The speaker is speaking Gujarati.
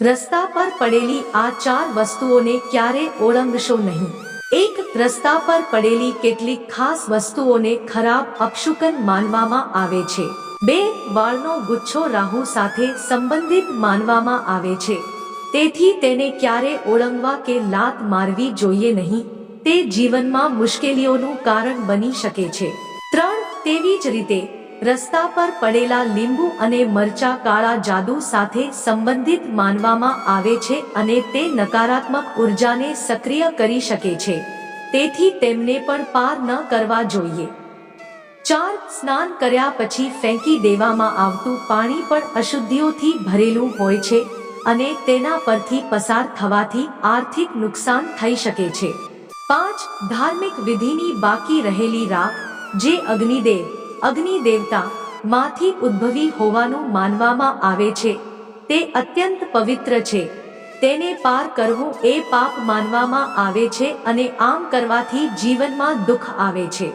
રસ્તા પર પડેલી આ ચાર વસ્તુઓને ક્યારે ઓળંગશો નહીં. એક, રસ્તા પર પડેલી કેટલીક ખાસ વસ્તુઓને ખરાબ અપશુકન માનવામાં આવે છે. બે, વાળનો ગુચ્છો રાહુ સાથે સંબંધિત માનવામાં આવે છે. તેથી તેને ક્યારે ઓળંગવા કે લાત મારવી જોઈએ નહીં. તે જીવનમાં મુશ્કેલીઓનું કારણ બની શકે છે. ત્રણ, તેવી જ રીતે રસ્તા પર પડેલા લીંબુ અને મરચા કાળા જાદુ સાથે સંબંધિત માનવામાં આવે છે અને તે નકારાત્મક ઉર્જાને સક્રિય કરી શકે છે. તેથી તેમને પણ પાર ન કરવા જોઈએ. ચાર સ્નાન કર્યા પછી ફેંકી દેવામાં આવતું પાણી પણ અશુદ્ધિઓથી ભરેલું હોય છે અને તેના પરથી પસાર થવાથી આર્થિક નુકસાન થઈ શકે છે. પાંચ ધાર્મિક વિધિની બાકી રહેલી રાખ, જે અગ્નિદેવ અગ્નિ દેવતા માંથી ઉદ્ભવી હોવાનું માનવામાં આવે છે. તે અત્યંત પવિત્ર છે. તેને પાર કરવું એ પાપ માનવામાં આવે છે અને આમ કરવાથી જીવનમાં દુઃખ આવે છે.